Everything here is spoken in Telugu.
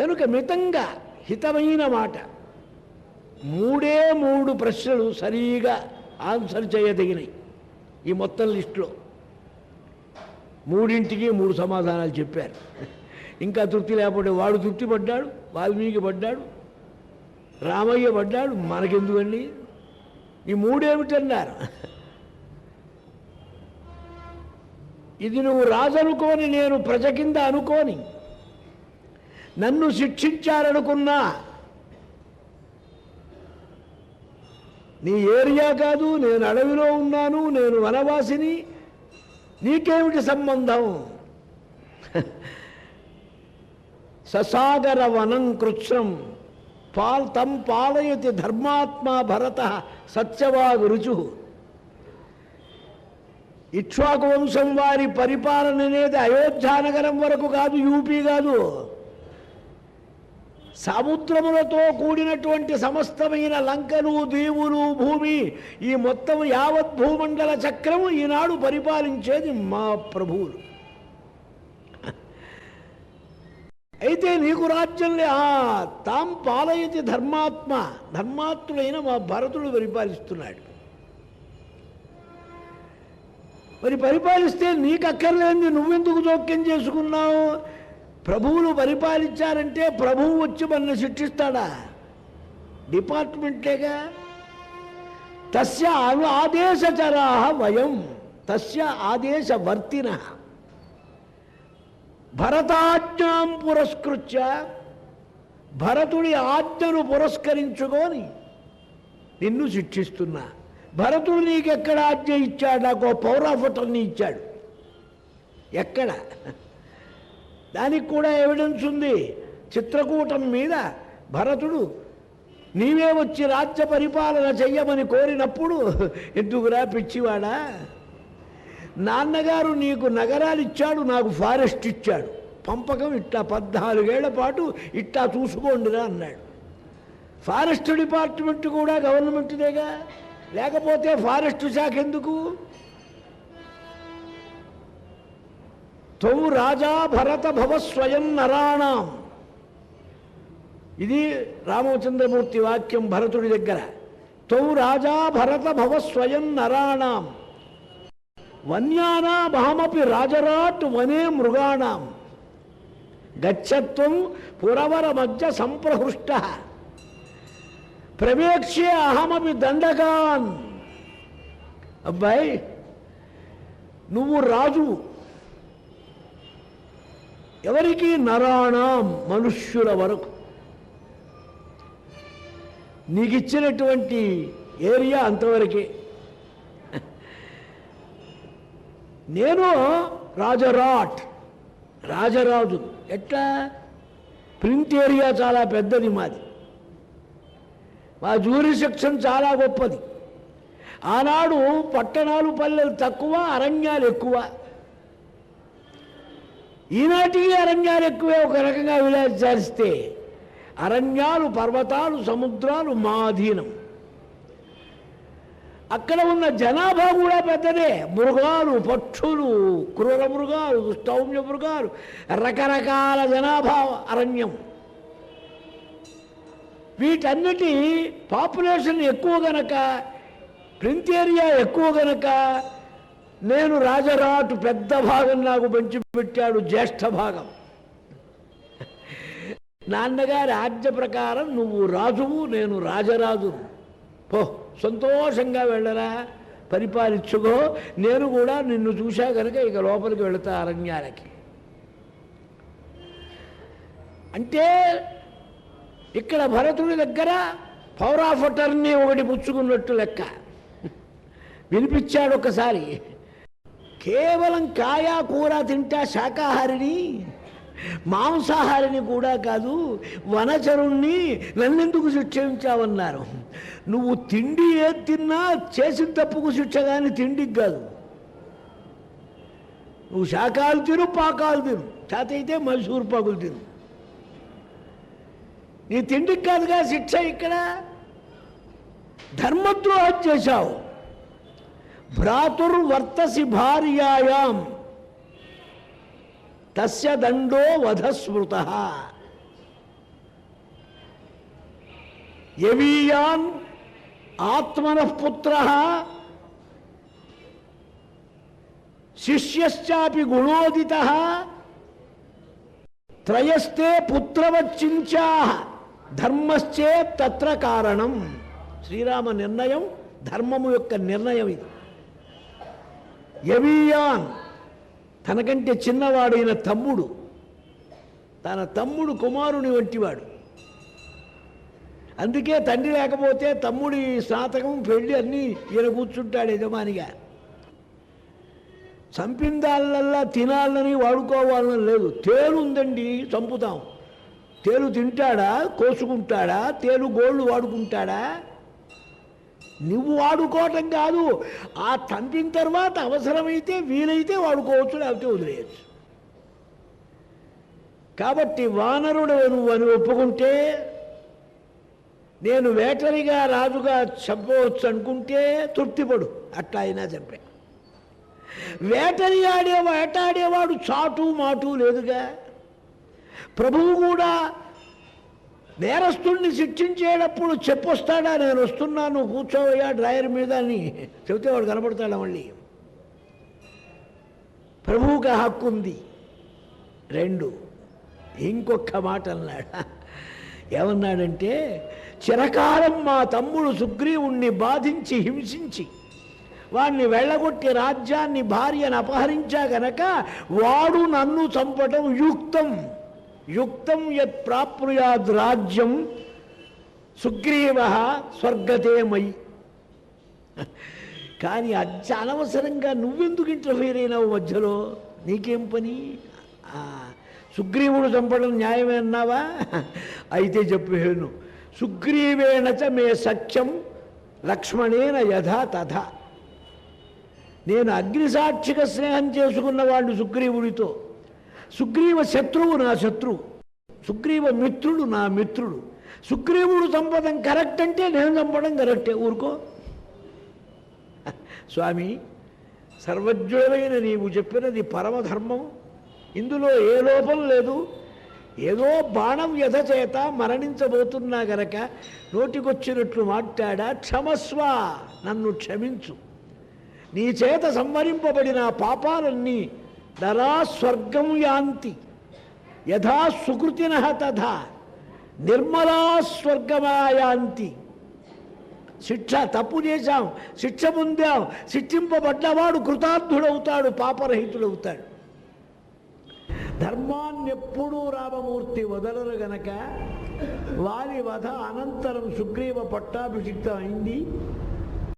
కనుక మితంగా హితమైన మాట. మూడే మూడు ప్రశ్నలు సరిగా ఆన్సర్ చేయదగినాయి ఈ మొత్తం లిస్టులో. మూడింటికి మూడు సమాధానాలు చెప్పారు. ఇంకా తృప్తి లేకపోతే వాడు తృప్తి పడ్డాడు వాల్మీకి పడ్డాడు రామయ్య పడ్డాడు మనకెందుకండి? ఈ మూడేమిటన్నారు? ఇది నువ్వు రాజనుకోని నేను ప్రజ కింద అనుకోని నన్ను శిక్షించారనుకున్నా. నీ ఏరియా కాదు నేను అడవిలో ఉన్నాను నేను వనవాసిని. నీకేమిటి సంబంధం? ససాగర వనం కృత్స్నం. పాల్ తం పాలయతి ధర్మాత్మా భరత సత్యవాగు రుచు ఇక్ష్వాకు వంశం వారి పరిపాలన అనేది అయోధ్యానగరం వరకు కాదు యూపీ కాదు. సముద్రములతో కూడినటువంటి సమస్తమైన లంకలు దీవులు భూమి ఈ మొత్తం యావత్ భూమండల చక్రము ఈనాడు పరిపాలించేది మా ప్రభువులు. అయితే నీకు రాజ్యంలో ఆ తాం పాలయతి ధర్మాత్మ. ధర్మాత్ముడైన మా భరతుడు పరిపాలిస్తున్నాడు. మరి పరిపాలిస్తే నీకు అక్కర్లేంది నువ్వెందుకు జోక్యం చేసుకున్నావు? ప్రభువులు పరిపాలించారంటే ప్రభువు వచ్చి మనల్ని శిక్షిస్తాడా? డిపార్ట్మెంటేగా తస్య అను ఆదేశచరా వయం తస్య ఆదేశవర్తిన. భరతాజ్ఞాం పురస్కృత్య భరతుడి ఆజ్ఞను పురస్కరించుకొని నిన్ను శిక్షిస్తున్నా. భరతుడు నీకెక్కడ ఆజ్ఞ ఇచ్చాడు? నాకు ఓ ఇచ్చాడు. ఎక్కడ? దానికి కూడా ఎవిడెన్స్ ఉంది. చిత్రకూటం మీద భరతుడు నీవే వచ్చి రాజ్య పరిపాలన చెయ్యమని కోరినప్పుడు ఎందుకురా పిచ్చివాడా? నాన్నగారు నీకు నగరాలు ఇచ్చాడు నాకు ఫారెస్ట్ ఇచ్చాడు. పంపకం ఇట్లా పద్నాలుగేళ్ళ పాటు ఇట్లా చూసుకోండిరా అన్నాడు. ఫారెస్ట్ డిపార్ట్మెంట్ కూడా గవర్నమెంట్దేగా లేకపోతే ఫారెస్ట్ శాఖ ఎందుకు? తౌ రాజా భరత భవ స్వయం నరాణం ఇది రామచంద్రమూర్తి వాక్యం భరతుడి దగ్గర తౌ రాజా భరత భవ స్వయం నరాణం వన్యానామహమపి రాజరాట్ వనే మృగాణం గచ్చత్వం పురవర మధ్య సంప్రహృష్ట ప్రవేక్ష్య అహమపి దండగాన్ అబ్బాయి నువ్వు రాజు ఎవరికి నరాణం మనుష్యుల వరకు. నీకు ఇచ్చినటువంటి ఏరియా అంతవరకే. నేను రాజరాట్ రాజరాజు. ఎట్లా? ప్రింట్ ఏరియా చాలా పెద్దది మాది. మా జూరి సెక్షన్ చాలా గొప్పది. ఆనాడు పట్టణాలు పల్లెలు తక్కువ అరణ్యాలు ఎక్కువ. ఈనాటికి అరణ్యాలు ఎక్కువే ఒక రకంగా విచారిస్తే అరణ్యాలు పర్వతాలు సముద్రాలు మా అధీనం అక్కడ ఉన్న జనాభా కూడా పెద్దదే. మృగాలు పక్షులు క్రూర మృగాలు దుష్టౌమ్య మృగాలు రకరకాల జనాభా అరణ్యం. వీటన్నిటి పాపులేషన్ ఎక్కువ గనక ప్రింట్ ఏరియా ఎక్కువ గనక నేను రాజరాటు పెద్ద భాగం నాకు పెంచి పెట్టాడు జ్యేష్ఠ భాగం. నాన్నగారి ఆజ్ఞ ప్రకారం నువ్వు రాజువు నేను రాజరాజు పో సంతోషంగా వెళ్ళరా పరిపాలించుకో. నేను కూడా నిన్ను చూశా కనుక ఇక లోపలికి వెళతా అరణ్యాలకి. అంటే ఇక్కడ భరతుడి దగ్గర పౌరాఫటర్ని ఒకటి పుచ్చుకున్నట్టు లెక్క. వినిపించాడు ఒకసారి కేవలం కాయా కూర తింటా శాకాహారిని మాంసాహారిని కూడా కాదు వనచరుణ్ణి నన్నెందుకు శిక్షించావన్నారు? నువ్వు తిండి ఏది తిన్నా చేసిన తప్పుకు శిక్ష కానీ తిండికి కాదు. నువ్వు శాకాలు తిను పాకాలు తిను చేతయితే మైసూరు పాకులు తిను. నీ తిండికి కాదుగా శిక్ష ఇక్కడ. ధర్మద్రోహం చేశావు. భ్రాతుర్వర్తసి భార్యాయాం తస్య దండో వధస్మృత యవీయాన్ ఆత్మనఃపుత్ర శిష్యశ్చాపి గుణోదిత త్రయస్తే పుత్రవచ్చించా ధర్మశ్చే తత్ర కారణం శ్రీరామ నిర్ణయం ధర్మము యొక్క నిర్ణయం ఇది। ఎవియాన్ తనకంటే చిన్నవాడైన తమ్ముడు. తన తమ్ముడు కుమారుని వంటివాడు. అందుకే తండ్రి లేకపోతే తమ్ముడి స్నాతకం పెళ్ళి అన్నీ ఈయన కూర్చుంటాడు యజమానిగా. చంపిందాళ్ళల్లా తినాలని వాడుకోవాలని లేదు. తేలు ఉందండి చంపుతాం. తేలు తింటాడా కోసుకుంటాడా తేలు గోళ్ళు వాడుకుంటాడా? నువ్వు వాడుకోవటం కాదు. ఆ చంపిన తర్వాత అవసరమైతే వీలైతే వాడుకోవచ్చు లేకపోతే వదిలేయచ్చు. కాబట్టి వానరుడు నువ్వు అని ఒప్పుకుంటే నేను వేటరిగా రాజుగా చంపవచ్చు అనుకుంటే తృప్తిపడు. అట్లా అయినా చంపే వేటరి ఆడే వేటాడేవాడు చాటు మాటు లేదుగా. ప్రభువు కూడా నేరస్తుడిని శిక్షించేటప్పుడు చెప్పొస్తాడా నేను వస్తున్నాను కూర్చోవయ్యా డ్రాయర్ మీద అని చెబితే వాడు కనపడతాడా మళ్ళీ? ప్రభువుకి హక్కు ఉంది. రెండు ఇంకొక మాట అన్నాడు? ఏమన్నాడంటే చిరకాలం మా తమ్ముడు సుగ్రీవుణ్ణి బాధించి హింసించి వాణ్ణి వెళ్ళగొట్టి రాజ్యాన్ని భార్యను అపహరించా గనక వాడు నన్ను చంపటం యుక్తం. యుక్తం యత్ ప్రాప్నుయాద్ రాజ్యం సుగ్రీవ స్వర్గతే కానీ అచ్చ అనవసరంగా నువ్వెందుకు ఇంటర్ఫీర్ అయినావు మధ్యలో? నీకేం పని? సుగ్రీవుడు చంపడం న్యాయమే అన్నావా? అయితే చెప్పేను సుగ్రీవేణ చ మే సత్యం లక్ష్మణేన యథా తథ. నేను అగ్నిసాక్షిక స్నేహం చేసుకున్న వాళ్ళు సుగ్రీవుడితో. సుగ్రీవ శత్రువు నా శత్రువు. సుగ్రీవ మిత్రుడు నా మిత్రుడు. సుగ్రీవుడు చంపడం కరెక్ట్ అంటే నేను చంపడం కరెక్టే ఊరుకో. స్వామి సర్వజ్ఞుడమైన నీవు చెప్పినది పరమధర్మం. ఇందులో ఏ లోపం లేదు. ఏదో బాణం వ్యధ చేత మరణించబోతున్నా గనక నోటికొచ్చినట్లు మాట్లాడా? క్షమస్వ నన్ను క్షమించు. నీ చేత సంవరింపబడిన పాపాలన్నీ నరా స్వర్గం యాంతి. యథా సుకృతిన తథా. నిర్మలా స్వర్గమాయాంతి శిక్ష తప్పు చేశాం శిక్ష పొందాం శిక్షింపబడ్డవాడు కృతార్థుడవుతాడు పాపరహితుడవుతాడు. ధర్మాన్ని ఎప్పుడూ రామమూర్తి వదలరు గనక వారి వధ అనంతరం సుగ్రీవ పట్టాభిషిక్తం అయింది.